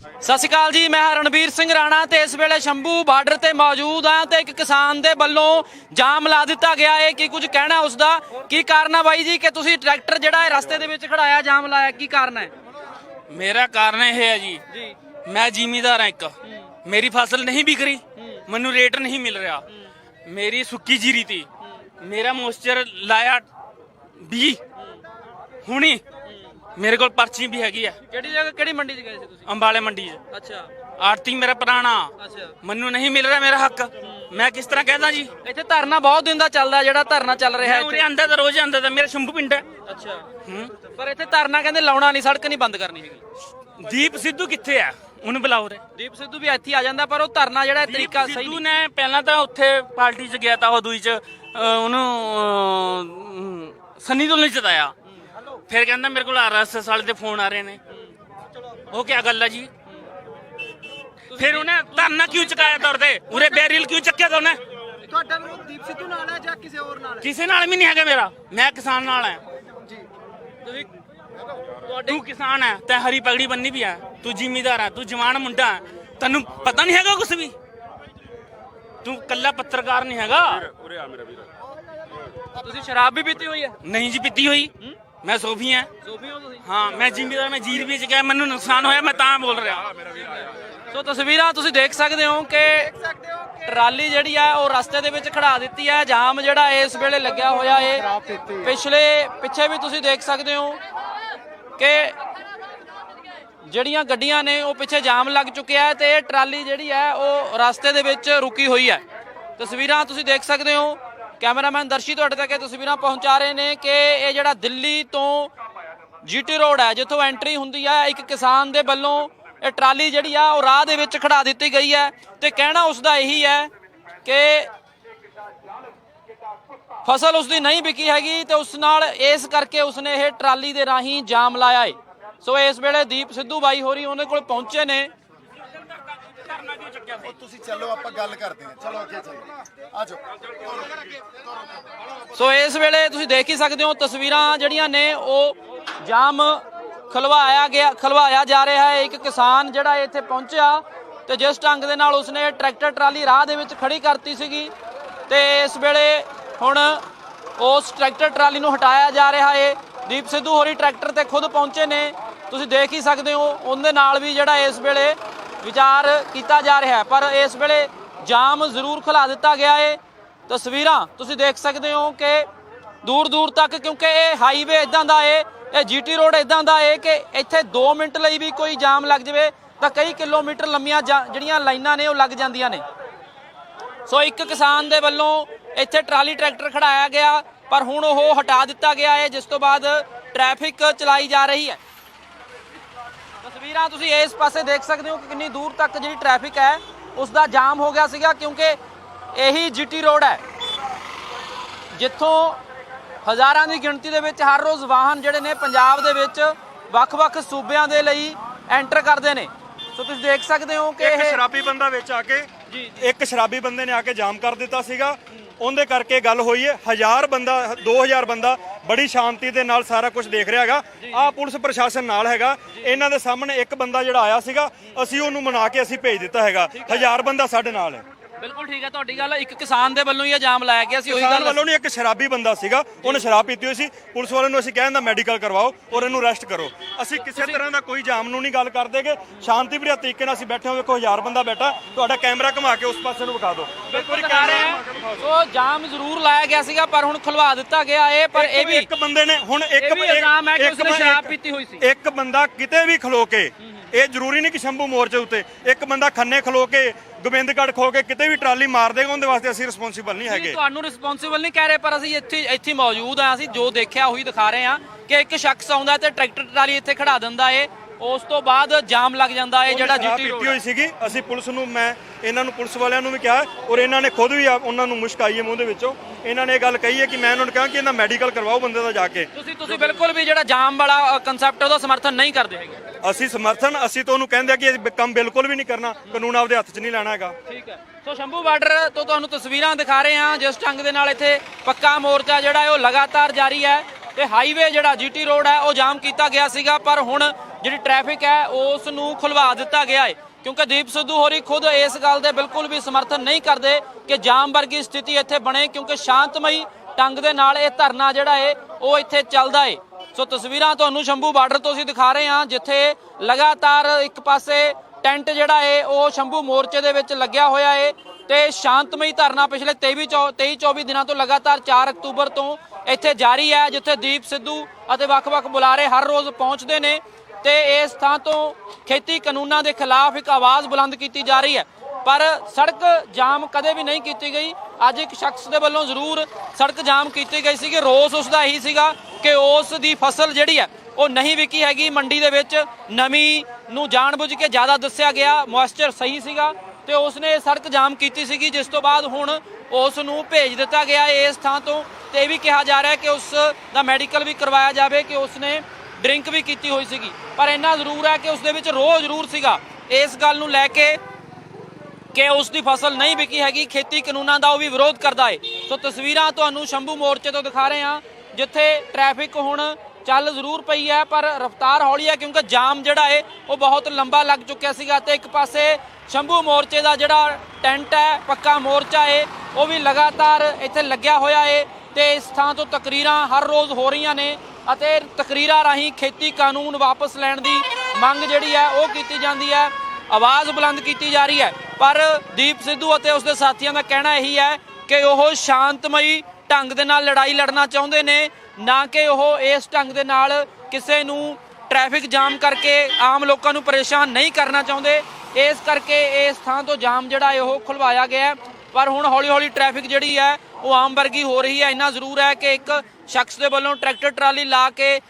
ਸਤਿ ਸ਼੍ਰੀ ਅਕਾਲ ਜੀ ਮੈਂ ਰਣਵੀਰ ਸਿੰਘ ਰਾਣਾ ਤੇ ਇਸ ਵੇਲੇ ਸ਼ੰਭੂ ਬਾਰਡਰ ਤੇ ਮੌਜੂਦ ਹਾਂ ਤੇ ਇੱਕ ਕਿਸਾਨ ਦੇ ਵੱਲੋਂ ਜਾਮ ਲਾ ਦਿੱਤਾ ਗਿਆ ਹੈ। ਕੀ ਕੁਝ ਕਹਿਣਾ ਉਸ ਦਾ? ਕੀ ਕਾਰਨ ਹੈ ਬਾਈ ਜੀ ਕਿ ਤੁਸੀਂ ਟਰੈਕਟਰ ਜਿਹੜਾ ਹੈ ਰਸਤੇ ਦੇ ਵਿੱਚ ਖੜਾਇਆ ਜਾਮ ਲਾਇਆ ਕੀ ਕਾਰਨ ਹੈ? ਮੇਰਾ ਕਾਰਨ ਇਹ ਹੈ ਜੀ ਜੀ। ਮੈਂ ਜ਼ਿਮੀਦਾਰ ਹਾਂ ਇੱਕ। ਮੇਰੀ ਫਸਲ ਨਹੀਂ ਵਿਕ ਰਹੀ ਮੈਨੂੰ ਰੇਟ ਨਹੀਂ ਮਿਲ ਰਿਹਾ। ਮੇਰੀ ਸੁੱਕੀ ਜੀਰੀ ਤੀ। ਮੇਰਾ ਮੋਇਸਚਰ ਲਾਇਆ 20 ਹੁਣੀ ਮੇਰੇ ਕੋਲ ਪਰਚੀ ਵੀ ਹੈਗੀ ਆ। ਕਿਹੜੀ ਜਗ੍ਹਾ ਕਿਹੜੀ ਮੰਡੀ 'ਚ ਗਏ ਸੀ ਤੁਸੀਂ? ਅੰਬਾਲੇ ਮੰਡੀ 'ਚ। ਅੱਛਾ। ਆਰਤੀ ਮੇਰਾ ਪੁਰਾਣਾ। ਅੱਛਾ। ਮੈਨੂੰ ਨਹੀਂ ਮਿਲ ਰਿਹਾ ਮੇਰਾ ਹੱਕ। ਮੈਂ ਕਿਸ ਤਰ੍ਹਾਂ ਕਹਿਦਾ ਜੀ? ਇੱਥੇ ਧਰਨਾ ਬਹੁਤ ਦਿਨ ਦਾ ਚੱਲਦਾ ਜਿਹੜਾ ਧਰਨਾ ਚੱਲ ਰਿਹਾ ਹੈ ਉਰੇ ਇੱਥੇ ਆਂਦਾ ਤਾਂ ਰੋਜ਼ ਆਂਦਾ ਤਾਂ ਮੇਰਾ ਸ਼ੰਭੂ ਪਿੰਡ ਹੈ। ਅੱਛਾ। ਹੂੰ। ਪਰ ਇੱਥੇ ਧਰਨਾ ਕਹਿੰਦੇ ਲਾਉਣਾ ਨਹੀਂ ਸੜਕ ਨਹੀਂ ਬੰਦ ਕਰਨੀ ਹੈਗੀ। ਦੀਪ ਸਿੱਧੂ ਕਿੱਥੇ ਆ? ਉਹਨੂੰ ਬੁਲਾਓ ਰੇ ਦੀਪ ਸਿੱਧੂ ਵੀ ਇੱਥੇ ਹੀ ਆ ਜਾਂਦਾ ਪਰ ਉਹ ਧਰਨਾ ਜਿਹੜਾ ਹੈ ਤਰੀਕਾ ਸਹੀ ਸਿੱਧੂ ਨਹੀਂ। ਨੇ ਪਹਿਲਾਂ ਤਾਂ ਉੱਥੇ ਪਾਰਟੀ ਚ ਗਿਆ ਤਾਂ ਉਹ ਦੂਈ ਚ ਉਹਨੂੰ ਸੰਨੀ ਦਿਓਲ ਨੇ ਜਿਤਾਇਆ ਫਿਰ ਕਹਿੰਦਾ ਮੇਰੇ ਕੋਲ ਆਰਐਸਐਸ ਵਾਲੇ ਦੇ ਫੋਨ ਆ ਰਹੇ ਨੇ। ਉਹ ਕੀ ਗੱਲ ਹੈ ਜੀ? ਫਿਰ ਉਹਨੇ ਧਰਨਾ ਕਿਉਂ ਚੁਕਾਇਆ ਤੌਰ ਤੇ ਉਰੇ ਬੈਰੀਲ ਕਿਉਂ ਚੱਕਿਆ ਤਾ ਉਹਨੇ? ਤੁਹਾਡਾ ਵਿਰੋਧ ਦੀਪ ਸਿੱਧੂ ਨਾਲ ਹੈ ਜਾਂ ਕਿਸੇ ਹੋਰ ਨਾਲ ਹੈ? ਕਿਸੇ ਨਾਲ ਵੀ ਨਹੀਂ ਹੈਗਾ ਮੇਰਾ। ਮੈਂ ਕਿਸਾਨ ਨਾਲ ਹਾਂ। ਤੁਸੀਂ ਤੂੰ ਕਿਸਾਨ ਹੈ ਤੈਂ ਹਰੀ ਪਗੜੀ ਬੰਨੀ ਵੀ ਹੈ। ਤੂੰ ਜ਼ਿਮੀਦਾਰ ਹੈ ਤੂੰ ਜਵਾਨ ਮੁੰਡਾ ਤੈਨੂੰ ਪਤਾ ਨਹੀਂ ਹੈਗਾ ਕੁਝ ਵੀ? ਤੂੰ ਕੱਲਾ ਪੱਤਰਕਾਰ ਨਹੀਂ ਹੈਗਾ। ਤੁਸੀਂ ਸ਼ਰਾਬ ਵੀ ਪੀਤੀ ਹੋਈ ਹੈ? ਨਹੀਂ ਜੀ ਪੀਤੀ ਹੋਈ। ਮੈਂ ਸੋਫੀ ਹਾਂ। ਸੋਫੀ ਹੋ ਤੁਸੀਂ? ਹਾਂ ਮੈਂ ਜ਼ਿਮੀਦਾਰ ਮੈਂ ਜੀਰ ਵਿੱਚ ਗਿਆ ਮੈਨੂੰ ਨੁਕਸਾਨ ਹੋਇਆ ਮੈਂ ਤਾਂ ਬੋਲ ਰਿਹਾ। ਸੋ ਤਸਵੀਰਾਂ ਤੁਸੀਂ ਦੇਖ ਸਕਦੇ ਹੋ ਕਿ ਟਰਾਲੀ ਜਿਹੜੀ ਆ ਉਹ ਰਸਤੇ ਦੇ ਵਿੱਚ ਖੜਾ ਦਿੱਤੀ ਹੈ ਜਾਮ ਜਿਹੜਾ ਇਸ ਵੇਲੇ ਲੱਗਿਆ ਹੋਇਆ ਹੈ ਪਿਛਲੇ ਪਿੱਛੇ ਵੀ ਤੁਸੀਂ ਦੇਖ ਸਕਦੇ ਹੋ ਕਿ ਜਿਹੜੀਆਂ ਗੱਡੀਆਂ ਨੇ ਉਹ ਪਿੱਛੇ ਜਾਮ ਲੱਗ ਚੁੱਕਿਆ ਹੈ ਤੇ ਇਹ ਟਰਾਲੀ ਜਿਹੜੀ ਹੈ ਉਹ ਰਸਤੇ ਦੇ ਵਿੱਚ ਰੁਕੀ ਹੋਈ ਹੈ। ਤਸਵੀਰਾਂ ਤੁਸੀਂ ਦੇਖ ਸਕਦੇ ਹੋ ਕੈਮਰਾਮੈਨ ਦਰਸ਼ੀ ਤੁਹਾਡੇ ਤੱਕ ਇਹ ਤਸਵੀਰਾਂ ਪਹੁੰਚਾ ਰਹੇ ਨੇ ਕਿ ਇਹ ਜਿਹੜਾ ਦਿੱਲੀ ਤੋਂ ਜੀਟੀ ਰੋਡ ਹੈ, ਜਿੱਥੋਂ ਐਂਟਰੀ ਹੁੰਦੀ ਹੈ ਇੱਕ ਕਿਸਾਨ ਦੇ ਵੱਲੋਂ ਇਹ ਟਰਾਲੀ ਜਿਹੜੀ ਆ, ਉਹ ਰਾਹ ਦੇ ਵਿੱਚ ਖੜਾ ਦਿੱਤੀ ਗਈ ਹੈ ਤੇ ਕਹਿਣਾ ਉਸ ਦਾ ਇਹੀ ਹੈ ਕਿ ਫਸਲ ਉਸ ਦੀ ਨਹੀਂ ਵਿਕੀ ਹੈਗੀ ਤੇ ਉਸ ਨਾਲ ਇਸ ਕਰਕੇ ਉਸਨੇ ਇਹ ਟਰਾਲੀ ਦੇ ਰਾਹੀਂ ਜਾਮ ਲਾਇਆ ਏ। ਸੋ ਇਸ ਵੇਲੇ ਦੀਪ ਸਿੱਧੂ ਬਾਈ ਹੋਰੀ ਉਹਦੇ ਕੋਲ ਪਹੁੰਚੇ ਨੇ। ਉਹ ਤੁਸੀਂ ਚੱਲੋ ਆਪਾਂ ਗੱਲ ਕਰਦੇ ਹਾਂ। ਚਲੋ ਅੱਗੇ ਚੱਲੋ। ਆ ਜਾਓ। ਸੋ ਇਸ ਵੇਲੇ ਤੁਸੀਂ ਦੇਖ ਹੀ ਸਕਦੇ ਹੋ ਤਸਵੀਰਾਂ ਜਿਹੜੀਆਂ ਨੇ ਉਹ ਜਾਮ ਖਲਵਾਇਆ ਗਿਆ ਖਲਵਾਇਆ ਜਾ ਰਿਹਾ ਹੈ। ਇੱਕ ਕਿਸਾਨ ਜਿਹੜਾ ਇੱਥੇ ਪਹੁੰਚਿਆ ਤੇ ਜਿਸ ਢੰਗ ਦੇ ਨਾਲ ਉਸਨੇ ਟਰੈਕਟਰ ਟਰਾਲੀ ਰਾਹ ਦੇ ਵਿੱਚ ਖੜੀ ਕਰਤੀ ਸੀਗੀ ਤੇ ਇਸ ਵੇਲੇ ਹੁਣ ਉਸ ਟਰੈਕਟਰ ਟਰਾਲੀ ਨੂੰ ਹਟਾਇਆ ਜਾ ਰਿਹਾ ਹੈ। ਦੀਪ ਸਿੱਧੂ ਹੋਰੀ ਟਰੈਕਟਰ ਤੇ ਖੁਦ ਪਹੁੰਚੇ ਨੇ। ਤੁਸੀਂ ਦੇਖ ਹੀ ਸਕਦੇ ਹੋ ਉਹਦੇ ਨਾਲ ਵੀ ਜਿਹੜਾ ਇਸ ਵੇਲੇ ਵਿਚਾਰ ਕੀਤਾ ਜਾ ਰਿਹਾ ਹੈ, ਪਰ ਇਸ ਵੇਲੇ ਜਾਮ ਜ਼ਰੂਰ ਖੁਲਾ ਦਿੱਤਾ ਗਿਆ ਹੈ ਤਸਵੀਰਾਂ ਤੁਸੀਂ ਦੇਖ ਸਕਦੇ ਹੋ ਕਿ ਦੂਰ ਦੂਰ ਤੱਕ, ਕਿਉਂਕਿ ਇਹ ਹਾਈਵੇ ਇਦਾਂ ਦਾ ਏ, ਇਹ ਜੀਟੀ ਰੋਡ ਇਦਾਂ ਦਾ ਏ ਕਿ ਇੱਥੇ 2 ਮਿੰਟ ਲਈ ਵੀ ਕੋਈ ਜਾਮ ਲੱਗ ਜਾਵੇ, ਤਾਂ ਕਈ ਕਿਲੋਮੀਟਰ ਲੰਮੀਆਂ ਜਾ- ਜਿਹੜੀਆਂ ਲਾਈਨਾਂ ਨੇ ਉਹ ਲੱਗ ਜਾਂਦੀਆਂ ਨੇ। ਸੋ ਇੱਕ ਕਿਸਾਨ ਦੇ ਵੱਲੋਂ ਇੱਥੇ ਟਰਾਲੀ ਟਰੈਕਟਰ ਖੜਾਇਆ ਗਿਆ, ਪਰ ਹੁਣ ਉਹ ਹਟਾ ਦਿੱਤਾ ਗਿਆ ਹੈ ਜਿਸ ਤੋਂ ਬਾਅਦ ਟ੍ਰੈਫਿਕ ਚਲਾਈ ਜਾ ਰਹੀ ਹੈ। ਤਸਵੀਰਾਂ ਤੁਸੀਂ ਇਸ ਪਾਸੇ ਦੇਖ ਸਕਦੇ ਹੋ ਕਿ ਕਿੰਨੀ ਦੂਰ ਤੱਕ ਜਿਹੜੀ ਟ੍ਰੈਫਿਕ ਹੈ ਉਸ ਦਾ ਜਾਮ ਹੋ ਗਿਆ ਸੀਗਾ ਕਿਉਂਕਿ ਇਹੀ ਜੀਟੀ ਰੋਡ ਹੈ। ਜਿੱਥੋਂ ਹਜ਼ਾਰਾਂ ਦੀ ਗਿਣਤੀ ਦੇ ਵਿੱਚ ਹਰ ਰੋਜ਼ ਵਾਹਨ ਜਿਹੜੇ ਨੇ ਪੰਜਾਬ ਦੇ ਵਿੱਚ ਵੱਖ-ਵੱਖ ਸੂਬਿਆਂ ਦੇ ਲਈ ਐਂਟਰ ਕਰਦੇ ਨੇ। ਸੋ ਤੁਸੀਂ ਦੇਖ ਸਕਦੇ ਹੋ ਕਿ ਇੱਕ ਇਹ ਸ਼ਰਾਬੀ ਬੰਦਾ ਵਿੱਚ ਆ ਕੇ ਜੀ, ਇੱਕ ਸ਼ਰਾਬੀ ਬੰਦੇ ਨੇ ਆ ਕੇ ਜਾਮ ਕਰ ਦਿੱਤਾ ਸੀਗਾ। ਉਹਦੇ ਕਰਕੇ ਗੱਲ ਹੋਈ ਹੈ। ਹਜ਼ਾਰ ਬੰਦਾ 2000 ਬੰਦਾ ਬੜੀ ਸ਼ਾਂਤੀ ਦੇ ਨਾਲ ਸਾਰਾ ਕੁਝ ਦੇਖ ਰਿਹਾ ਹੈਗਾ। ਆ ਪੁਲਿਸ ਪ੍ਰਸ਼ਾਸਨ ਨਾਲ ਹੈਗਾ। ਇਹਨਾਂ ਦੇ ਸਾਹਮਣੇ ਇੱਕ ਬੰਦਾ ਜਿਹੜਾ ਆਇਆ ਸੀਗਾ, ਅਸੀਂ ਉਹਨੂੰ ਮਨਾ ਕੇ ਅਸੀਂ ਭੇਜ ਦਿੱਤਾ ਹੈਗਾ। ਹਜ਼ਾਰ ਬੰਦਾ ਸਾਡੇ ਨਾਲ ਹੈ। ਬਿਲਕੁਲ ਠੀਕ ਹੈ ਤੁਹਾਡੀ ਗੱਲ ਇੱਕ ਕਿਸਾਨ ਦੇ ਵੱਲੋਂ ਹੀ ਇਹ ਜਾਮ ਲਾਇਆ ਗਿਆ ਸੀ ਉਹੀ ਕਿਸਾਨ ਗੱਲ ਵੱਲੋਂ ਨਹੀਂ ਇੱਕ ਸ਼ਰਾਬੀ ਬੰਦਾ ਸੀਗਾ ਉਹਨੇ ਸ਼ਰਾਬ ਪੀਤੀ ਹੋਈ ਸੀ ਪੁਲਿਸ ਵਾਲਿਆਂ ਨੂੰ ਅਸੀਂ ਕਹਿੰਦਾ ਮੈਡੀਕਲ ਕਰਵਾਓ ਔਰ ਇਹਨੂੰ ਅਰੈਸਟ ਕਰੋ। ਅਸੀਂ ਕਿਸੇ ਤਰ੍ਹਾਂ ਦਾ ਕੋਈ ਜਾਮ ਨੂੰ ਨਹੀਂ ਗੱਲ ਕਰਦੇਗੇ ਸ਼ਾਂਤੀਪ੍ਰਿਆ ਤਰੀਕੇ ਨਾਲ ਅਸੀਂ ਬੈਠੇ ਹਾਂ ਵੇਖੋ ਹਜ਼ਾਰ ਬੰਦਾ ਬੈਠਾ ਤੁਹਾਡਾ ਕੈਮਰਾ ਘੁਮਾ ਕੇ ਉਸ ਪਾਸੇ ਨੂੰ ਵਿਖਾ ਦਿਓ। ਬਿਲਕੁਲ ਦਿਖਾ ਰਹੇ ਹੈ। ਸੋ ਜਾਮ ਜ਼ਰੂਰ ਲਾਇਆ ਗਿਆ ਸੀਗਾ ਪਰ ਹੁਣ ਖੁਲਵਾ ਦਿੱਤਾ ਗਿਆ ਇਹ ਪਰ ਇਹ ਵੀ ਇੱਕ ਬੰਦੇ ਨੇ ਹੁਣ ਇੱਕ ਇਹ ਵੀ ਇਲਜ਼ਾਮ ਹੈ ਕਿ ਇੱਕ ਉਸਨੇ ਸ਼ਰਾਬ ਇੱਕ- ਪੀਤੀ ਹੋਈ ਸੀ। ਇੱਕ ਬੰਦਾ ਕਿਤੇ ਵੀ ਖਲੋ ਕੇ ਇਹ ਜ਼ਰੂਰੀ ਨਹੀਂ ਕਿ ਸ਼ੰਭੂ ਮੋਰਚੇ ਉੱਤੇ ਇੱਕ ਬੰਦਾ ਖੰਨੇ ਖਲੋ ਕੇ ਗੋਬਿੰਦਗੜ੍ਹ ਖੋ ਕੇ ਕਿਤੇ ਵੀ ਟਰਾਲੀ ਮਾਰ ਦੇਗਾ ਉਹਦੇ ਵਾਸਤੇ ਅਸੀਂ ਰਿਸਪੌਂਸੀਬਲ ਨਹੀਂ ਹੈਗੇ। ਤੁਹਾਨੂੰ ਰਿਸਪੌਂਸਿਬਲ ਨਹੀਂ ਕਹਿ ਰਹੇ ਪਰ ਅਸੀਂ ਇੱਥੇ ਇੱਥੇ ਮੌਜੂਦ ਆ ਅਸੀਂ ਜੋ ਦੇਖਿਆ ਉਹੀ ਦਿਖਾ ਰਹੇ ਹਾਂ ਕਿ ਇੱਕ ਸ਼ਖਸ ਆਉਂਦਾ ਤੇ ਟਰੈਕਟਰ ਟਰਾਲੀ ਇੱਥੇ ਖੜਾ ਦਿੰਦਾ ਏ। ਉਸ ਤੋਂ ਬਾਅਦ ਜਾਮ ਲੱਗ ਜਾਂਦਾ ਏ ਜਿਹੜਾ ਜੀਟੀ ਪੀਤੀ ਹੋਈ ਸੀਗੀ ਅਸੀਂ ਪੁਲਿਸ ਨੂੰ ਮੈਂ ਇਹਨਾਂ ਨੂੰ ਪੁਲਿਸ ਵਾਲਿਆਂ ਨੂੰ ਵੀ ਕਿਹਾ ਔਰ ਇਹਨਾਂ ਨੇ ਖੁਦ ਵੀ ਆ- ਉਹਨਾਂ ਨੂੰ ਮੁਸ਼ਕ ਆਈ ਹੈ ਮੂੰਹ ਦੇ ਵਿੱਚੋਂ। ਇਹਨਾਂ ਨੇ ਇਹ ਗੱਲ ਕਹੀ ਹੈ ਕਿ ਮੈਂ ਇਹਨਾਂ ਨੂੰ ਕਹਾਂ ਕਿ ਇਹਨਾਂ ਮੈਡੀਕਲ ਕਰਵਾਓ ਬੰਦੇ ਦਾ ਜਾ ਕੇ। ਤੁਸੀਂ ਤੁਸੀਂ ਬਿਲਕੁਲ ਵੀ ਜਿਹੜਾ ਜਾਮ ਵਾਲਾ ਕਨਸੈਪਟ ਉਹਦਾ ਸਮਰਥਨ ਨਹੀਂ ਕਰਦੇ ਹੈਗੇ। ਅਸੀਂ ਸਮਰਥਨ ਅਸੀਂ ਤਾਂ ਉਹਨੂੰ ਕਹਿੰਦੇ ਆ ਕਿ ਇਹ ਕੰਮ ਬਿਲਕੁਲ ਵੀ ਨਹੀਂ ਕਰਨਾ ਕਾਨੂੰਨ ਆਪਦੇ ਹੱਥ 'ਚ ਨਹੀਂ ਲੈਣਾ ਹੈਗਾ। ਠੀਕ ਹੈ। ਸੋ ਸ਼ੰਭੂ ਬਾਰਡਰ ਤੋਂ ਤੁਹਾਨੂੰ ਤਸਵੀਰਾਂ ਦਿਖਾ ਰਹੇ ਹਾਂ ਜਿਸ ਢੰਗ ਦੇ ਨਾਲ ਇੱਥੇ ਪੱਕਾ ਮੋਰਚਾ ਜਿਹੜਾ ਹੈ ਉਹ ਲਗਾਤਾਰ ਜਾਰੀ ਹੈ ਤੇ ਹਾਈਵੇ ਜਿਹੜਾ ਜੀਟੀ ਰੋਡ ਹੈ ਉਹ ਜਾਮ ਕੀਤਾ ਗਿਆ ਸੀਗਾ ਪਰ ਹੁਣ ਜਿਹੜੀ ਟ੍ਰੈਫਿਕ ਹੈ ਉਸ ਨੂੰ ਖੁਲਵਾ ਦਿੱਤਾ ਗਿਆ ਹੈ। ਕਿਉਂਕਿ ਦੀਪ ਸਿੱਧੂ ਹੋਰੀ ਖੁਦ ਇਸ ਗੱਲ ਦੇ ਬਿਲਕੁਲ ਵੀ ਸਮਰਥਨ ਨਹੀਂ ਕਰਦੇ ਕਿ ਜਾਮ ਵਰਗੀ ਸਥਿਤੀ ਇੱਥੇ ਬਣੇ, ਕਿਉਂਕਿ ਸ਼ਾਂਤਮਈ ਢੰਗ ਦੇ ਨਾਲ ਇਹ ਧਰਨਾ ਜਿਹੜਾ ਹੈ ਉਹ ਇੱਥੇ ਚੱਲਦਾ ਏ। ਸੋ ਤਸਵੀਰਾਂ ਤੁਹਾਨੂੰ ਸ਼ੰਭੂ ਬਾਰਡਰ ਤੋਂ ਅਸੀਂ ਦਿਖਾ ਰਹੇ ਹਾਂ, ਜਿੱਥੇ ਲਗਾਤਾਰ ਇੱਕ ਪਾਸੇ ਟੈਂਟ ਜਿਹੜਾ ਹੈ ਉਹ ਸ਼ੰਭੂ ਮੋਰਚੇ ਦੇ ਵਿੱਚ ਲੱਗਿਆ ਹੋਇਆ ਹੈ ਤੇ ਸ਼ਾਂਤਮਈ ਧਰਨਾ ਪਿਛਲੇ 23 23 24 ਦਿਨਾਂ ਤੋਂ ਲਗਾਤਾਰ 4 ਅਕਤੂਬਰ ਤੋਂ ਇੱਥੇ ਜਾਰੀ ਹੈ, ਜਿੱਥੇ ਦੀਪ ਸਿੱਧੂ ਅਤੇ ਵੱਖ-ਵੱਖ ਬੁਲਾਰੇ ਹਰ ਰੋਜ਼ ਪਹੁੰਚਦੇ ਨੇ। ਤੇ ਇਸ ਥਾਂ ਤੋਂ ਖੇਤੀ ਕਾਨੂੰਨਾਂ ਦੇ ਖਿਲਾਫ ਇੱਕ ਆਵਾਜ਼ ਬੁਲੰਦ ਕੀਤੀ ਜਾ ਰਹੀ ਹੈ। ਪਰ ਸੜਕ ਜਾਮ ਕਦੇ ਵੀ ਨਹੀਂ ਕੀਤੀ ਗਈ। ਅੱਜ ਇੱਕ ਸ਼ਖਸ ਦੇ ਵੱਲੋਂ ਜ਼ਰੂਰ ਸੜਕ ਜਾਮ ਕੀਤੀ ਗਈ ਸੀ ਕਿ ਰੋਸ ਉਸ ਦਾ ਇਹੀ ਸੀਗਾ ਕਿ ਉਸ ਦੀ ਫਸਲ ਜਿਹੜੀ ਹੈ, ਉਹ ਨਹੀਂ ਵਿਕੀ ਹੈਗੀ। ਮੰਡੀ ਦੇ ਵਿੱਚ ਨਮੀ ਨੂੰ ਜਾਣਬੁੱਝ ਕੇ ਜ਼ਿਆਦਾ ਦੱਸਿਆ ਗਿਆ। ਮੋਇਸਚਰ ਸਹੀ ਸੀਗਾ ਤੇ ਉਸਨੇ ਸੜਕ ਜਾਮ ਕੀਤੀ ਸੀਗੀ, ਜਿਸ ਤੋਂ ਬਾਅਦ ਹੁਣ ਉਸ ਨੂੰ ਭੇਜ ਦਿੱਤਾ ਗਿਆ ਇਸ ਥਾਂ ਤੋਂ। ਤੇ ਇਹ ਵੀ ਕਿਹਾ ਜਾ ਰਿਹਾ ਕਿ ਉਸ ਦਾ ਮੈਡੀਕਲ ਵੀ ਕਰਵਾਇਆ ਜਾਵੇ ਕਿ ਉਸਨੇ ਡਰਿੰਕ ਵੀ ਕੀਤੀ ਹੋਈ ਸੀਗੀ। ਪਰ ਇੰਨਾ ਜ਼ਰੂਰ ਹੈ ਕਿ ਉਸ ਦੇ ਵਿੱਚ ਰੋਹ ਜ਼ਰੂਰ ਸੀਗਾ। ਇਸ ਗੱਲ ਨੂੰ ਲੈ ਕੇ ਕਿ ਉਸ ਦੀ ਫਸਲ ਨਹੀਂ ਵਿਕੀ ਹੈਗੀ, ਖੇਤੀ ਕਾਨੂੰਨਾਂ ਦਾ ਉਹ ਵੀ ਵਿਰੋਧ ਕਰਦਾ ਏ। ਸੋ ਤਸਵੀਰਾਂ ਤੁਹਾਨੂੰ ਸ਼ੰਭੂ ਮੋਰਚੇ ਤੋਂ ਦਿਖਾ ਰਹੇ ਹਾਂ, ਜਿੱਥੇ ਟ੍ਰੈਫਿਕ ਹੁਣ ਚੱਲ ਜ਼ਰੂਰ ਪਈ ਹੈ, ਪਰ ਰਫ਼ਤਾਰ ਹੌਲੀ ਹੈ ਕਿਉਂਕਿ ਜਾਮ ਜਿਹੜਾ ਹੈ ਉਹ ਬਹੁਤ ਲੰਬਾ ਲੱਗ ਚੁੱਕਿਆ ਸੀਗਾ ਤੇ ਇੱਕ ਪਾਸੇ ਸ਼ੰਭੂ ਮੋਰਚੇ ਦਾ ਜਿਹੜਾ ਟੈਂਟ ਹੈ, ਪੱਕਾ ਮੋਰਚਾ ਹੈ ਉਹ ਵੀ ਲਗਾਤਾਰ ਇੱਥੇ ਲੱਗਿਆ ਹੋਇਆ ਹੈ ਤੇ ਇਸ ਥਾਂ ਤੋਂ ਤਕਰੀਰਾਂ ਹਰ ਰੋਜ਼ ਹੋ ਰਹੀਆਂ ਨੇ। ਅਤੇ ਤਕਰੀਰਾਂ ਰਾਹੀਂ ਖੇਤੀ ਕਾਨੂੰਨ ਵਾਪਸ ਲੈਣ ਦੀ ਮੰਗ ਜਿਹੜੀ ਹੈ, ਉਹ ਕੀਤੀ ਜਾਂਦੀ ਹੈ। ਆਵਾਜ਼ ਬੁਲੰਦ ਕੀਤੀ ਜਾ ਰਹੀ ਹੈ। ਪਰ ਦੀਪ ਸਿੱਧੂ ਅਤੇ ਉਸਦੇ ਸਾਥੀਆਂ ਦਾ ਕਹਿਣਾ ਇਹੀ ਹੈ ਕਿ ਉਹ ਸ਼ਾਂਤਮਈ ਢੰਗ ਦੇ ਨਾਲ ਲੜਾਈ ਲੜਨਾ ਚਾਹੁੰਦੇ ਨੇ, ਨਾ ਕਿ ਉਹ ਇਸ ਢੰਗ ਦੇ ਨਾਲ ਕਿਸੇ ਨੂੰ ਟ੍ਰੈਫਿਕ ਜਾਮ ਕਰਕੇ ਆਮ ਲੋਕਾਂ ਨੂੰ ਪਰੇਸ਼ਾਨ ਨਹੀਂ ਕਰਨਾ ਚਾਹੁੰਦੇ। ਇਸ ਕਰਕੇ ਇਸ ਥਾਂ ਤੋਂ ਜਾਮ ਜਿਹੜਾ ਹੈ, ਉਹ ਖੁਲਵਾਇਆ ਗਿਆ ਪਰ ਹੁਣ ਹੌਲੀ-ਹੌਲੀ ਟ੍ਰੈਫਿਕ ਜਿਹੜੀ ਹੈ, ਉਹ ਆਮ ਵਰਗੀ ਹੋ ਰਹੀ ਹੈ। ਇੰਨਾ ਜ਼ਰੂਰ ਹੈ ਕਿ ਇੱਕ ਸ਼ਖਸ ਦੇ ਵੱਲੋਂ ਟਰੈਕਟਰ ਟਰਾਲੀ ਲਾ ਕੇ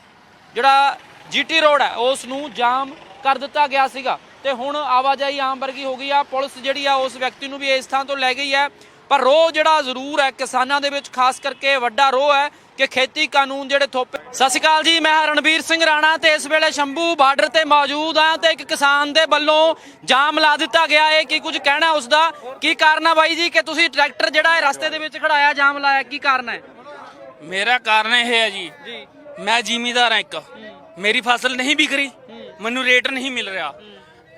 ਜਿਹੜਾ ਜੀਟੀ ਰੋਡ ਹੈ, ਉਸ ਨੂੰ ਜਾਮ ਕਰ ਦਿੱਤਾ ਗਿਆ ਸੀਗਾ। ਤੇ ਹੁਣ ਆਵਾਜਾਈ ਆਮ ਵਰਗੀ ਹੋ ਗਈ ਆ। ਪੁਲਿਸ ਜਿਹੜੀ ਆ, ਉਸ ਵਿਅਕਤੀ ਨੂੰ ਵੀ ਇਸ ਥਾਂ ਤੋਂ ਲੈ ਗਈ ਹੈ। ਪਰ ਰੋਹ ਜਿਹੜਾ ਜ਼ਰੂਰ ਹੈ, ਕਿਸਾਨਾਂ ਦੇ ਵਿੱਚ, ਖਾਸ ਕਰਕੇ ਵੱਡਾ ਰੋਹ ਹੈ ਕਿ ਖੇਤੀ ਕਾਨੂੰਨ ਜਿਹੜੇ ਥੋਪੇ। ਸਤਿ ਸ਼੍ਰੀ ਅਕਾਲ ਜੀ ਮੈਂ ਰਣਵੀਰ ਸਿੰਘ ਰਾਣਾ ਤੇ ਇਸ ਵੇਲੇ ਸ਼ੰਭੂ ਬਾਰਡਰ ਤੇ ਮੌਜੂਦ ਆ ਤੇ ਇੱਕ ਕਿਸਾਨ ਦੇ ਵੱਲੋਂ ਜਾਮ ਲਾ ਦਿੱਤਾ ਗਿਆ। ਹੈ ਕੀ ਕੁਝ ਕਹਿਣਾ ਉਸ ਦਾ? ਕੀ ਕਾਰਨ ਆ ਬਾਈ ਜੀ ਕਿ ਤੁਸੀਂ ਟਰੈਕਟਰ ਜਿਹੜਾ ਹੈ ਰਸਤੇ ਦੇ ਵਿੱਚ ਖੜਾਇਆ ਜਾਮ ਲਾਇਆ? ਕੀ ਕਾਰਨ ਹੈ? ਮੇਰਾ ਕਾਰਨ ਇਹ ਹੈ ਜੀ ਜੀ। ਮੈਂ ਜ਼ਿਮੀਦਾਰ ਹਾਂ ਇੱਕ। ਮੇਰੀ ਫਸਲ ਨਹੀਂ ਵਿਕ ਰਹੀ ਮੈਨੂੰ ਰੇਟ ਨਹੀਂ ਮਿਲ ਰਿਹਾ।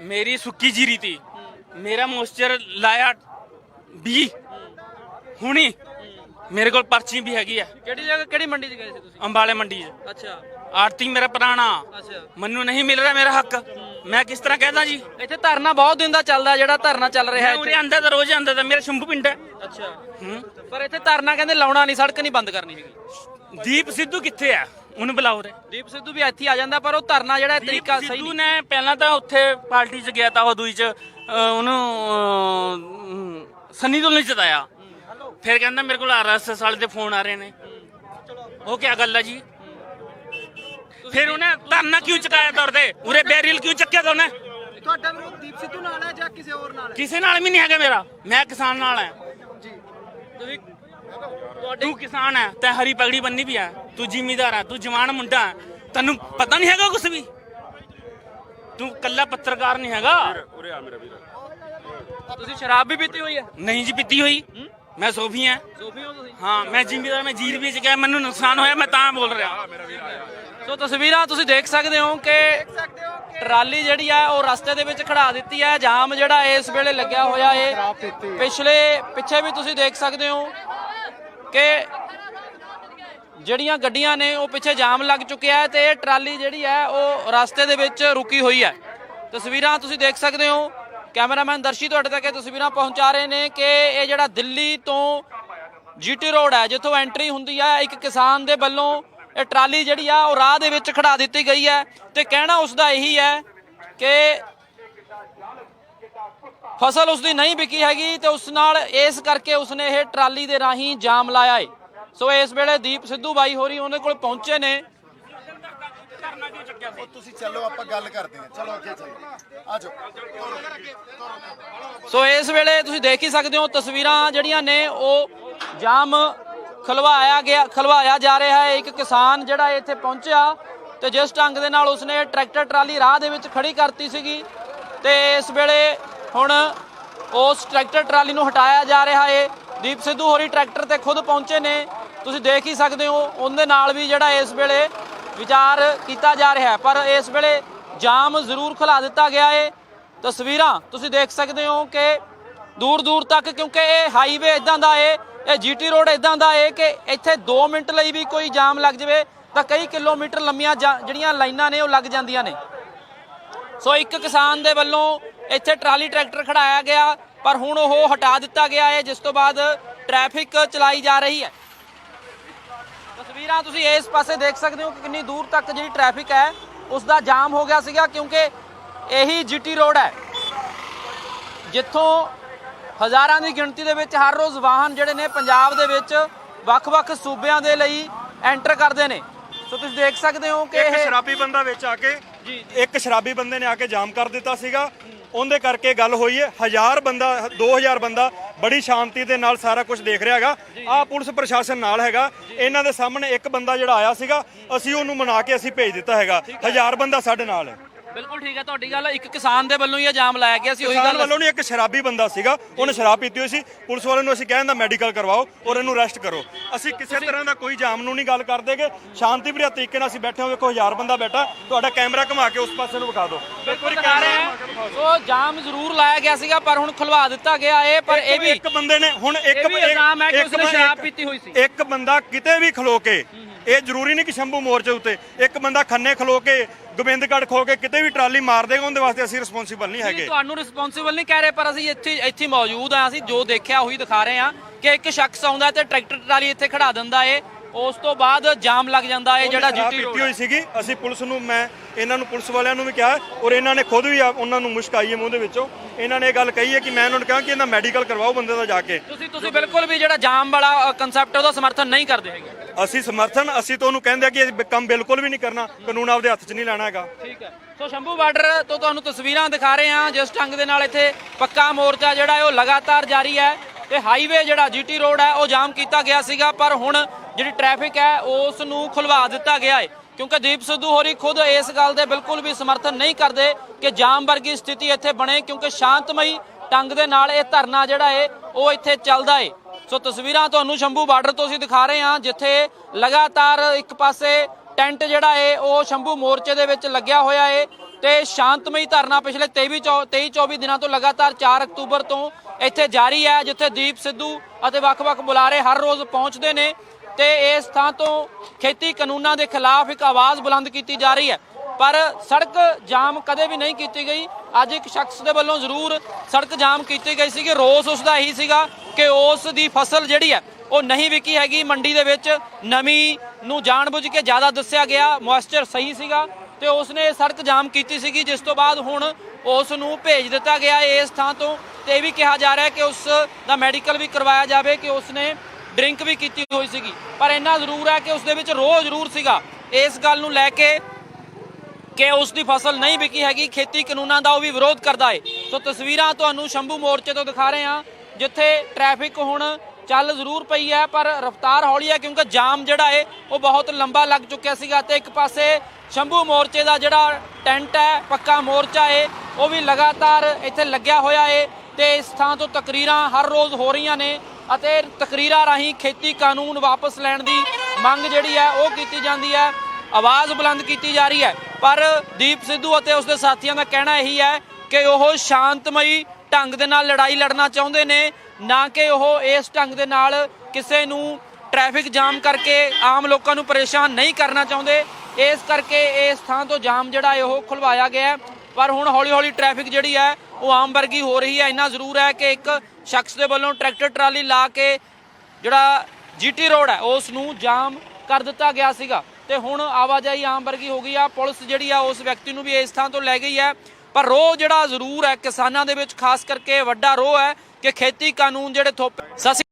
ਮੇਰੀ ਸੁੱਕੀ ਜੀਰੀ ਤੀ। ਮੇਰਾ ਮੋਇਸਚਰ ਲਾਇਆ 20 ਹੁਣੀ ਮੇਰੇ ਕੋਲ ਪਰਚੀ ਵੀ ਹੈਗੀ ਆ। ਕਿਹੜੀ ਜਗ੍ਹਾ ਕਿਹੜੀ ਮੰਡੀ 'ਚ ਗਏ ਸੀ ਤੁਸੀਂ? ਅੰਬਾਲੇ ਮੰਡੀ 'ਚ। ਅੱਛਾ। ਆਰਤੀ ਮੇਰਾ ਪੁਰਾਣਾ। ਅੱਛਾ। ਮੈਨੂੰ ਨਹੀਂ ਮਿਲ ਰਿਹਾ ਮੇਰਾ ਹੱਕ। ਮੈਂ ਕਿਸ ਤਰ੍ਹਾਂ ਕਹਿਦਾ ਜੀ? ਇੱਥੇ ਧਰਨਾ ਬਹੁਤ ਦਿਨ ਦਾ ਚੱਲਦਾ ਜਿਹੜਾ ਧਰਨਾ ਚੱਲ ਰਿਹਾ ਇੱਥੇ ਉਰੇ ਆਂਦਾ ਤਾਂ ਰੋਜ਼ ਆਂਦਾ ਤਾਂ ਮੇਰਾ ਸ਼ੰਭੂ ਪਿੰਡ ਹੈ। ਅੱਛਾ। ਹੂੰ। ਪਰ ਇੱਥੇ ਧਰਨਾ ਕਹਿੰਦੇ ਲਾਉਣਾ ਨਹੀਂ ਸੜਕ ਨਹੀਂ ਬੰਦ ਕਰਨੀ ਹੈਗੀ। ਦੀਪ ਸਿੱਧੂ ਕਿੱਥੇ ਆ? ਉਹਨੂੰ ਬੁਲਾਓ ਰੇ ਦੀਪ ਸਿੱਧੂ ਵੀ ਇੱਥੇ ਹੀ ਆ ਜਾਂਦਾ ਪਰ ਉਹ ਧਰਨਾ ਜਿਹੜਾ ਇਹ ਤਰੀਕਾ ਸਹੀ ਸਿੱਧੂ ਨਹੀਂ। ਨੇ ਪਹਿਲਾਂ ਤਾਂ ਉੱਥੇ ਪਾਰਟੀ 'ਚ ਗਿਆ ਤਾਂ ਉਹ ਦੂਈ 'ਚ ਅਹ, ਉਹਨੂੰ ਅਹ, ਸੰਨੀ ਦਿਓਲ ਨੇ ਜਿਤਾਇਆ। ਫਿਰ ਕਹਿੰਦਾ ਮੇਰੇ ਕੋਲ ਆਰਐਸਐਸ ਵਾਲੇ ਦੇ ਫੋਨ ਆ ਰਹੇ ਨੇ। ਉਹ ਕੀ ਗੱਲ ਹੈ ਜੀ? ਫਿਰ ਉਹਨੇ ਧਰਨਾ ਕਿਉਂ ਚੁਕਾਇਆ ਦੌਰ ਤੇ ਉਰੇ ਬੈਰੀਲ ਕਿਉਂ ਚੱਕਿਆ ਉਹਨੇ? ਤੁਹਾਡਾ ਵਿਰੋਧ ਦੀਪ ਸਿੱਧੂ ਨਾਲ ਹੈ ਜਾਂ ਕਿਸੇ ਹੋਰ ਨਾਲ ਹੈ? ਕਿਸੇ ਨਾਲ ਵੀ ਨਹੀਂ ਹੈਗਾ ਮੇਰਾ। ਮੈਂ ਕਿਸਾਨ ਨਾਲ ਹਾਂ। ਤੁਸੀਂ ਤੂੰ ਕਿਸਾਨ ਹੈ ਤੈਂ ਹਰੀ ਪਗੜੀ ਬੰਨੀ ਵੀ ਹੈ। ਤੂੰ ਜ਼ਿਮੀਦਾਰ ਹੈ ਤੂੰ ਜਵਾਨ ਮੁੰਡਾ ਹੈ। ਤੈਨੂੰ ਪਤਾ ਨਹੀਂ ਹੈਗਾ ਕੁਝ ਵੀ? ਤੂੰ ਕੱਲਾ ਪੱਤਰਕਾਰ ਨਹੀਂ ਹੈਗਾ। ਤੁਸੀਂ ਸ਼ਰਾਬ ਵੀ ਪੀਤੀ ਹੋਈ ਹੈ? ਨਹੀਂ ਜੀ ਪੀਤੀ ਹੋਈ। ਮੈਂ ਸੋਫੀ ਹਾਂ। ਸੋਫੀ ਹੋ ਤੁਸੀਂ? ਹਾਂ ਮੈਂ ਜ਼ਿਮੀਦਾਰ ਮੈਂ ਜੀਰ ਵੇਚ ਗਿਆ ਮੈਨੂੰ ਨੁਕਸਾਨ ਹੋਇਆ ਮੈਂ ਤਾਂ ਬੋਲ ਰਿਹਾ। ਸੋ ਤਸਵੀਰਾਂ ਤੁਸੀਂ ਦੇਖ ਸਕਦੇ ਹੋ ਕਿ ਟਰਾਲੀ ਜਿਹੜੀ ਆ ਉਹ ਰਸਤੇ ਦੇ ਵਿੱਚ ਖੜਾ ਦਿੱਤੀ ਹੈ ਜਾਮ ਜਿਹੜਾ ਇਸ ਵੇਲੇ ਲੱਗਿਆ ਹੋਇਆ ਹੈ ਪਿਛਲੇ ਪਿੱਛੇ ਵੀ ਤੁਸੀਂ ਦੇਖ ਸਕਦੇ ਹੋ ਕਿ ਜਿਹੜੀਆਂ ਗੱਡੀਆਂ ਨੇ ਉਹ ਪਿੱਛੇ ਜਾਮ ਲੱਗ ਚੁੱਕਿਆ ਹੈ ਤੇ ਇਹ ਟਰਾਲੀ ਜਿਹੜੀ ਹੈ ਉਹ ਰਸਤੇ ਦੇ ਵਿੱਚ ਰੁਕੀ ਹੋਈ ਹੈ। ਤਸਵੀਰਾਂ ਤੁਸੀਂ ਦੇਖ ਸਕਦੇ ਹੋ ਕੈਮਰਾਮੈਨ ਦਰਸ਼ੀ ਤੁਹਾਡੇ ਤੱਕ ਇਹ ਤਸਵੀਰਾਂ ਪਹੁੰਚਾ ਰਹੇ ਨੇ ਕਿ ਇਹ ਜਿਹੜਾ ਦਿੱਲੀ ਤੋਂ ਜੀਟੀ ਰੋਡ ਹੈ, ਜਿੱਥੋਂ ਐਂਟਰੀ ਹੁੰਦੀ ਹੈ ਇੱਕ ਕਿਸਾਨ ਦੇ ਵੱਲੋਂ ਇਹ ਟਰਾਲੀ ਜਿਹੜੀ ਆ, ਉਹ ਰਾਹ ਦੇ ਵਿੱਚ ਖੜਾ ਦਿੱਤੀ ਗਈ ਹੈ ਤੇ ਕਹਿਣਾ ਉਸ ਦਾ ਇਹੀ ਹੈ ਕਿ ਫਸਲ ਉਸ ਦੀ ਨਹੀਂ ਵਿਕੀ ਹੈਗੀ ਤੇ ਉਸ ਨਾਲ ਇਸ ਕਰਕੇ ਉਸਨੇ ਇਹ ਟਰਾਲੀ ਦੇ ਰਾਹੀਂ ਜਾਮ ਲਾਇਆ ਏ। ਸੋ ਇਸ ਵੇਲੇ ਦੀਪ ਸਿੱਧੂ ਬਾਈ ਹੋਰੀ ਉਹਦੇ ਕੋਲ ਪਹੁੰਚੇ ਨੇ। ਉਹ ਤੁਸੀਂ ਚੱਲੋ ਆਪਾਂ ਗੱਲ ਕਰਦੇ ਹਾਂ। ਚਲੋ ਅੱਗੇ ਚੱਲੋ। ਆ ਜਾਓ। ਸੋ ਇਸ ਵੇਲੇ ਤੁਸੀਂ ਦੇਖ ਹੀ ਸਕਦੇ ਹੋ ਤਸਵੀਰਾਂ ਜਿਹੜੀਆਂ ਨੇ ਉਹ ਜਾਮ ਖਲਵਾਇਆ ਗਿਆ ਖਲਵਾਇਆ ਜਾ ਰਿਹਾ ਹੈ। ਇੱਕ ਕਿਸਾਨ ਜਿਹੜਾ ਇੱਥੇ ਪਹੁੰਚਿਆ ਤੇ ਜਿਸ ਢੰਗ ਦੇ ਨਾਲ ਉਸਨੇ ਟਰੈਕਟਰ ਟਰਾਲੀ ਰਾਹ ਦੇ ਵਿੱਚ ਖੜੀ ਕਰਤੀ ਸੀਗੀ ਤੇ ਇਸ ਵੇਲੇ ਹੁਣ ਉਸ ਟਰੈਕਟਰ ਟਰਾਲੀ ਨੂੰ ਹਟਾਇਆ ਜਾ ਰਿਹਾ ਹੈ। ਦੀਪ ਸਿੱਧੂ ਹੋਰੀ ਟਰੈਕਟਰ ਤੇ ਖੁਦ ਪਹੁੰਚੇ ਨੇ। ਤੁਸੀਂ ਦੇਖ ਹੀ ਸਕਦੇ ਹੋ ਉਹਦੇ ਨਾਲ ਵੀ ਜਿਹੜਾ ਇਸ ਵੇਲੇ ਵਿਚਾਰ ਕੀਤਾ ਜਾ ਰਿਹਾ ਹੈ, ਪਰ ਇਸ ਵੇਲੇ ਜਾਮ ਜ਼ਰੂਰ ਖੁਲਾ ਦਿੱਤਾ ਗਿਆ ਹੈ ਤਸਵੀਰਾਂ ਤੁਸੀਂ ਦੇਖ ਸਕਦੇ ਹੋ ਕਿ ਦੂਰ ਦੂਰ ਤੱਕ, ਕਿਉਂਕਿ ਇਹ ਹਾਈਵੇ ਇਦਾਂ ਦਾ ਏ, ਇਹ ਜੀਟੀ ਰੋਡ ਇਦਾਂ ਦਾ ਏ ਕਿ ਇੱਥੇ 2 ਮਿੰਟ ਲਈ ਵੀ ਕੋਈ ਜਾਮ ਲੱਗ ਜਾਵੇ, ਤਾਂ ਕਈ ਕਿਲੋਮੀਟਰ ਲੰਮੀਆਂ ਜਾ- ਜਿਹੜੀਆਂ ਲਾਈਨਾਂ ਨੇ ਉਹ ਲੱਗ ਜਾਂਦੀਆਂ ਨੇ। ਸੋ ਇੱਕ ਕਿਸਾਨ ਦੇ ਵੱਲੋਂ ਇੱਥੇ ਟਰਾਲੀ ਟਰੈਕਟਰ ਖੜਾਇਆ ਗਿਆ, ਪਰ ਹੁਣ ਉਹ ਹਟਾ ਦਿੱਤਾ ਗਿਆ ਹੈ ਜਿਸ ਤੋਂ ਬਾਅਦ ਟ੍ਰੈਫਿਕ ਚਲਾਈ ਜਾ ਰਹੀ ਹੈ। ਤਸਵੀਰਾਂ ਤੁਸੀਂ ਇਸ ਪਾਸੇ ਦੇਖ ਸਕਦੇ ਹੋ ਕਿ ਕਿੰਨੀ ਦੂਰ ਤੱਕ ਜਿਹੜੀ ਟ੍ਰੈਫਿਕ ਹੈ ਉਸ ਦਾ ਜਾਮ ਹੋ ਗਿਆ ਸੀਗਾ ਕਿਉਂਕਿ ਇਹੀ ਜੀਟੀ ਰੋਡ ਹੈ। ਜਿੱਥੋਂ ਹਜ਼ਾਰਾਂ ਦੀ ਗਿਣਤੀ ਦੇ ਵਿੱਚ ਹਰ ਰੋਜ਼ ਵਾਹਨ ਜਿਹੜੇ ਨੇ ਪੰਜਾਬ ਦੇ ਵਿੱਚ ਵੱਖ-ਵੱਖ ਸੂਬਿਆਂ ਦੇ ਲਈ ਐਂਟਰ ਕਰਦੇ ਨੇ। ਸੋ ਤੁਸੀਂ ਦੇਖ ਸਕਦੇ ਹੋ ਕਿ ਇੱਕ ਇਹ ਸ਼ਰਾਬੀ ਬੰਦਾ ਵਿੱਚ ਆ ਕੇ ਇੱਕ ਸ਼ਰਾਬੀ ਬੰਦੇ ਨੇ ਆ ਕੇ ਜਾਮ ਕਰ ਦਿੱਤਾ ਸੀਗਾ। ਉਹਦੇ ਕਰਕੇ ਗੱਲ ਹੋਈ ਹੈ। ਹਜ਼ਾਰ ਬੰਦਾ 2000 ਬੰਦਾ ਬੜੀ ਸ਼ਾਂਤੀ ਦੇ ਨਾਲ ਸਾਰਾ ਕੁਝ ਦੇਖ ਰਿਹਾ ਹੈਗਾ। ਆ ਪੁਲਿਸ ਪ੍ਰਸ਼ਾਸਨ ਨਾਲ ਹੈਗਾ। ਇਹਨਾਂ ਦੇ ਸਾਹਮਣੇ ਇੱਕ ਬੰਦਾ ਜਿਹੜਾ ਆਇਆ ਸੀਗਾ ਅਸੀਂ ਉਹਨੂੰ ਮਨਾ ਕੇ ਅਸੀਂ ਭੇਜ ਦਿੱਤਾ ਹੈਗਾ। ਹਜ਼ਾਰ ਬੰਦਾ ਸਾਡੇ ਨਾਲ ਹੈ। ਬਿਲਕੁਲ ਠੀਕ ਹੈ ਤੁਹਾਡੀ ਗੱਲ ਇੱਕ ਕਿਸਾਨ ਦੇ ਵੱਲੋਂ ਹੀ ਇਹ ਜਾਮ ਲਾਇਆ ਗਿਆ ਸੀ ਉਹੀ ਗੱਲ ਵੱਲੋਂ ਨਹੀਂ ਇੱਕ ਸ਼ਰਾਬੀ ਬੰਦਾ ਸੀਗਾ। ਉਹਨੇ ਸ਼ਰਾਬ ਪੀਤੀ ਹੋਈ ਸੀ। ਪੁਲਿਸ ਵਾਲਿਆਂ ਨੂੰ ਅਸੀਂ ਕਹਿੰਦਾ ਮੈਡੀਕਲ ਕਰਵਾਓ ਔਰ ਇਹਨੂੰ ਅਰੈਸਟ ਕਰੋ। ਅਸੀਂ ਕਿਸੇ ਤਰ੍ਹਾਂ ਦਾ ਕੋਈ ਜਾਮ ਨੂੰ ਨਹੀਂ ਗੱਲ ਕਰਦੇਗੇ ਸ਼ਾਂਤੀਪ੍ਰਿਆ ਤਰੀਕੇ ਨਾਲ ਅਸੀਂ ਬੈਠੇ ਹਾਂ ਵੇਖੋ ਹਜ਼ਾਰ ਬੰਦਾ ਬੈਠਾ। ਤੁਹਾਡਾ ਕੈਮਰਾ ਘੁਮਾ ਕੇ ਉਸ ਪਾਸੇ ਨੂੰ ਵਿਖਾ ਦਿਓ। ਬਿਲਕੁਲ ਦਿਖਾ ਰਹੇ ਹੈ ਸੋ ਜਾਮ ਜ਼ਰੂਰ ਲਾਇਆ ਗਿਆ ਸੀਗਾ ਪਰ ਹੁਣ ਖੁਲਵਾ ਦਿੱਤਾ ਗਿਆ ਇਹ ਪਰ ਇਹ ਵੀ ਇੱਕ ਬੰਦੇ ਨੇ ਹੁਣ ਇੱਕ ਇਲਜ਼ਾਮ ਹੈ ਕਿ ਇੱਕ ਉਸਨੇ ਸ਼ਰਾਬ ਪੀਤੀ ਹੋਈ ਸੀ। ਇੱਕ ਬੰਦਾ ਕਿਤੇ ਵੀ ਖਲੋ ਕੇ ਇਹ ਜ਼ਰੂਰੀ ਨਹੀਂ ਕਿ ਸ਼ੰਭੂ ਮੋਰਚੇ ਉੱਤੇ ਇੱਕ ਬੰਦਾ ਖੰਨੇ ਖਲੋ ਕੇ ਗੋਬਿੰਦਗੜ੍ਹ ਖੋ ਕੇ ਕਿਤੇ ਵੀ ਟਰਾਲੀ ਮਾਰ ਦੇਗਾ ਉਹਦੇ ਵਾਸਤੇ ਅਸੀਂ ਰਿਸਪੌਂਸੀਬਲ ਨਹੀਂ ਹੈਗੇ ਤੁਹਾਨੂੰ ਰਿਸਪੌਂਸਿਬਲ ਨਹੀਂ ਕਹਿ ਰਹੇ ਪਰ ਅਸੀਂ ਇੱਥੇ ਇੱਥੇ ਮੌਜੂਦ ਆ ਅਸੀਂ ਜੋ ਦੇਖਿਆ ਉਹੀ ਦਿਖਾ ਰਹੇ ਹਾਂ ਕਿ ਇੱਕ ਸ਼ਖਸ ਆਉਂਦਾ ਤੇ ਟਰੈਕਟਰ ਟਰਾਲੀ ਇੱਥੇ ਖੜਾ ਦਿੰਦਾ ਏ ਉਸ ਤੋਂ ਬਾਅਦ ਜਾਮ ਲੱਗ ਜਾਂਦਾ ਏ ਜਿਹੜਾ ਸ਼ਰਾਬ ਜੀਟੀ ਪੀਤੀ ਹੋਈ ਸੀਗੀ। ਅਸੀਂ ਪੁਲਿਸ ਨੂੰ ਮੈਂ ਇਹਨਾਂ ਨੂੰ ਪੁਲਿਸ ਵਾਲਿਆਂ ਨੂੰ ਵੀ ਕਿਹਾ ਔਰ ਇਹਨਾਂ ਨੇ ਖੁਦ ਵੀ ਆ- ਉਹਨਾਂ ਨੂੰ ਮੁਸ਼ਕ ਆਈ ਹੈ ਮੂੰਹ ਦੇ ਵਿੱਚੋਂ। ਇਹਨਾਂ ਨੇ ਇਹ ਗੱਲ ਕਹੀ ਹੈ ਕਿ ਮੈਂ ਉਹਨਾਂ ਨੂੰ ਕਿਹਾ ਕਿ ਇਹਨਾਂ ਮੈਡੀਕਲ ਕਰਵਾਓ ਬੰਦੇ ਦਾ ਜਾ ਕੇ। ਤੁਸੀਂ ਤੁਸੀਂ ਬਿਲਕੁਲ ਵੀ ਜਿਹੜਾ ਜਾਮ ਵਾਲਾ ਕਨਸੈਪਟ ਉਹਦਾ ਸਮਰਥਨ ਨਹੀਂ ਕਰਦੇ ਹੈਗੇ। ਅਸੀਂ ਸਮਰਥਨ ਅਸੀਂ ਤਾਂ ਉਹਨੂੰ ਕਹਿੰਦੇ ਆ ਕਿ ਇਹ ਕੰਮ ਬਿਲਕੁਲ ਵੀ ਨਹੀਂ ਕਰਨਾ ਕਾਨੂੰਨ ਆਪਦੇ ਹੱਥ 'ਚ ਨਹੀਂ ਲੈਣਾ ਹੈਗਾ। ਠੀਕ ਹੈ। ਸੋ ਸ਼ੰਭੂ ਬਾਰਡਰ ਤੋਂ ਤੁਹਾਨੂੰ ਤਸਵੀਰਾਂ ਦਿਖਾ ਰਹੇ ਹਾਂ। ਜਿਸ ਢੰਗ ਦੇ ਨਾਲ ਇੱਥੇ ਪੱਕਾ ਮੋਰਚਾ ਜਿਹੜਾ ਹੈ ਉਹ ਲਗਾਤਾਰ ਜਾਰੀ ਹੈ। ਤੇ ਹਾਈਵੇ ਜਿਹੜਾ ਜੀਟੀ ਰੋਡ ਹੈ, ਉਹ ਜਾਮ ਕੀਤਾ ਗਿਆ ਸੀਗਾ, ਪਰ ਹੁਣ ਜਿਹੜੀ ਟ੍ਰੈਫਿਕ ਹੈ ਉਸ ਨੂੰ ਖੁਲਵਾ ਦਿੱਤਾ ਗਿਆ ਹੈ। ਕਿਉਂਕਿ ਦੀਪ ਸਿੱਧੂ ਹੋਰੀ ਖੁਦ ਇਸ ਗੱਲ ਦੇ ਬਿਲਕੁਲ ਵੀ ਸਮਰਥਨ ਨਹੀਂ ਕਰਦੇ ਕਿ ਜਾਮ ਵਰਗੀ ਸਥਿਤੀ ਇੱਥੇ ਬਣੇ, ਕਿਉਂਕਿ ਸ਼ਾਂਤਮਈ ਢੰਗ ਦੇ ਨਾਲ ਇਹ ਧਰਨਾ ਜਿਹੜਾ ਹੈ, ਉਹ ਇੱਥੇ ਚੱਲਦਾ ਏ ਸੋ ਤਸਵੀਰਾਂ ਤੁਹਾਨੂੰ ਸ਼ੰਭੂ ਬਾਰਡਰ ਤੋਂ ਅਸੀਂ ਦਿਖਾ ਰਹੇ ਹਾਂ, ਜਿੱਥੇ ਲਗਾਤਾਰ ਇੱਕ ਪਾਸੇ ਟੈਂਟ ਜਿਹੜਾ ਏ ਉਹ ਸ਼ੰਭੂ ਮੋਰਚੇ ਦੇ ਵਿੱਚ ਲੱਗਿਆ ਹੋਇਆ ਏ ਤੇ ਸ਼ਾਂਤਮਈ ਧਰਨਾ ਪਿਛਲੇ 23 ਚੌ- 23 24 ਦਿਨਾਂ ਤੋਂ ਲਗਾਤਾਰ 4 ਅਕਤੂਬਰ ਤੋਂ ਇੱਥੇ ਜਾਰੀ ਹੈ, ਜਿੱਥੇ ਦੀਪ ਸਿੱਧੂ ਅਤੇ ਵੱਖ-ਵੱਖ ਬੁਲਾਰੇ ਹਰ ਰੋਜ਼ ਪਹੁੰਚਦੇ ਨੇ ਤੇ ਇਸ ਥਾਂ ਤੋਂ ਖੇਤੀ ਕਾਨੂੰਨਾਂ ਦੇ ਖਿਲਾਫ ਇੱਕ ਆਵਾਜ਼ ਬੁਲੰਦ ਕੀਤੀ ਜਾ ਰਹੀ ਹੈ। ਪਰ ਸੜਕ ਜਾਮ ਕਦੇ ਵੀ ਨਹੀਂ ਕੀਤੀ ਗਈ। ਅੱਜ ਇੱਕ ਸ਼ਖਸ ਦੇ ਵੱਲੋਂ ਜ਼ਰੂਰ ਸੜਕ ਜਾਮ ਕੀਤੀ ਗਈ ਸੀ ਕਿ ਰੋਸ ਉਸ ਦਾ ਇਹੀ ਸੀਗਾ ਕਿ ਉਸ ਦੀ ਫਸਲ ਜਿਹੜੀ ਹੈ, ਉਹ ਨਹੀਂ ਵਿਕੀ ਹੈਗੀ। ਮੰਡੀ ਦੇ ਵਿੱਚ ਨਮੀ ਨੂੰ ਜਾਣਬੁੱਝ ਕੇ ਜ਼ਿਆਦਾ ਦੱਸਿਆ ਗਿਆ। ਮੋਇਸਚਰ ਸਹੀ ਸੀਗਾ। ਤੇ ਉਸਨੇ ਇਹ ਸੜਕ ਜਾਮ ਕੀਤੀ ਸੀਗੀ, ਜਿਸ ਤੋਂ ਬਾਅਦ ਹੁਣ ਉਸ ਨੂੰ ਭੇਜ ਦਿੱਤਾ ਗਿਆ ਹੈ ਇਸ ਥਾਂ ਤੋਂ। ਤੇ ਇਹ ਵੀ ਕਿਹਾ ਜਾ ਰਿਹਾ ਹੈ ਕਿ ਉਸ ਦਾ ਮੈਡੀਕਲ ਵੀ ਕਰਵਾਇਆ ਜਾਵੇ, ਕਿ ਉਸਨੇ ਡਰਿੰਕ ਵੀ ਕੀਤੀ ਹੋਈ ਸੀਗੀ। ਪਰ ਇੰਨਾ ਜ਼ਰੂਰ ਹੈ ਕਿ ਉਸ ਦੇ ਵਿੱਚ ਰੋਹ ਜ਼ਰੂਰ ਸੀਗਾ। ਇਸ ਗੱਲ ਨੂੰ ਲੈ ਕੇ ਕਿ ਉਸ ਦੀ ਫਸਲ ਨਹੀਂ ਵਿਕੀ ਹੈਗੀ, ਖੇਤੀ ਕਾਨੂੰਨਾਂ ਦਾ ਉਹ ਵੀ ਵਿਰੋਧ ਕਰਦਾ ਏ। ਸੋ ਤਸਵੀਰਾਂ ਤੁਹਾਨੂੰ ਸ਼ੰਭੂ ਮੋਰਚੇ ਤੋਂ ਦਿਖਾ ਰਹੇ ਹਾਂ, ਜਿੱਥੇ ਟ੍ਰੈਫਿਕ ਹੁਣ ਚੱਲ ਜ਼ਰੂਰ ਪਈ ਹੈ, ਪਰ ਰਫ਼ਤਾਰ ਹੌਲੀ ਹੈ ਕਿਉਂਕਿ ਜਾਮ ਜਿਹੜਾ ਹੈ ਉਹ ਬਹੁਤ ਲੰਬਾ ਲੱਗ ਚੁੱਕਿਆ ਸੀਗਾ ਤੇ ਇੱਕ ਪਾਸੇ ਸ਼ੰਭੂ ਮੋਰਚੇ ਦਾ ਜਿਹੜਾ ਟੈਂਟ ਹੈ, ਪੱਕਾ ਮੋਰਚਾ ਹੈ ਉਹ ਵੀ ਲਗਾਤਾਰ ਇੱਥੇ ਲੱਗਿਆ ਹੋਇਆ ਹੈ ਤੇ ਇਸ ਥਾਂ ਤੋਂ ਤਕਰੀਰਾਂ ਹਰ ਰੋਜ਼ ਹੋ ਰਹੀਆਂ ਨੇ ਅਤੇ ਤਕਰੀਰਾਂ ਰਾਹੀਂ ਖੇਤੀ ਕਾਨੂੰਨ ਵਾਪਸ ਲੈਣ ਦੀ ਮੰਗ ਜਿਹੜੀ ਹੈ, ਉਹ ਕੀਤੀ ਜਾਂਦੀ ਹੈ, ਆਵਾਜ਼ ਬੁਲੰਦ ਕੀਤੀ ਜਾ ਰਹੀ ਹੈ। ਪਰ ਦੀਪ ਸਿੱਧੂ ਅਤੇ ਉਸਦੇ ਸਾਥੀਆਂ ਦਾ ਕਹਿਣਾ ਇਹੀ ਹੈ ਕਿ ਉਹ ਸ਼ਾਂਤਮਈ ਢੰਗ ਦੇ ਨਾਲ ਲੜਾਈ ਲੜਨਾ ਚਾਹੁੰਦੇ ਨੇ ਨਾ ਕਿ ਉਹ ਇਸ ਢੰਗ ਦੇ ਨਾਲ ਕਿਸੇ ਨੂੰ ਟ੍ਰੈਫਿਕ ਜਾਮ ਕਰਕੇ ਆਮ ਲੋਕਾਂ ਨੂੰ ਪਰੇਸ਼ਾਨ ਨਹੀਂ ਕਰਨਾ ਚਾਹੁੰਦੇ। ਇਸ ਕਰਕੇ ਇਸ ਥਾਂ ਤੋਂ ਜਾਮ ਜਿਹੜਾ ਹੈ ਉਹ ਖੁਲਵਾਇਆ ਗਿਆ ਪਰ ਹੁਣ ਹੌਲੀ-ਹੌਲੀ ਟ੍ਰੈਫਿਕ ਜਿਹੜੀ ਹੈ ਉਹ ਆਮ ਵਰਗੀ ਹੋ ਰਹੀ ਹੈ। ਇੰਨਾ ਜ਼ਰੂਰ ਹੈ ਕਿ ਇੱਕ ਸ਼ਖਸ ਦੇ ਵੱਲੋਂ ਟਰੈਕਟਰ ਟਰਾਲੀ ਲਾ ਕੇ ਜਿਹੜਾ ਜੀਟੀ ਰੋਡ ਹੈ, ਉਸ ਨੂੰ ਜਾਮ ਕਰ ਦਿੱਤਾ ਗਿਆ ਸੀਗਾ। ਤੇ ਹੁਣ ਆਵਾਜਾਈ ਆਮ ਵਰਗੀ ਹੋ ਗਈ ਆ। ਪੁਲਿਸ ਜਿਹੜੀ ਆ, ਉਸ ਵਿਅਕਤੀ ਨੂੰ ਵੀ ਇਸ ਥਾਂ ਤੋਂ ਲੈ ਗਈ ਹੈ। ਪਰ ਰੋਹ ਜਿਹੜਾ ਜ਼ਰੂਰ ਹੈ ਕਿਸਾਨਾਂ ਦੇ ਵਿੱਚ, ਖਾਸ ਕਰਕੇ ਵੱਡਾ ਰੋਹ ਹੈ। ਕਿ ਖੇਤੀ ਕਾਨੂੰਨ ਜਿਹੜੇ ਥੋਪ ਸਤਿ ਸ਼੍ਰੀ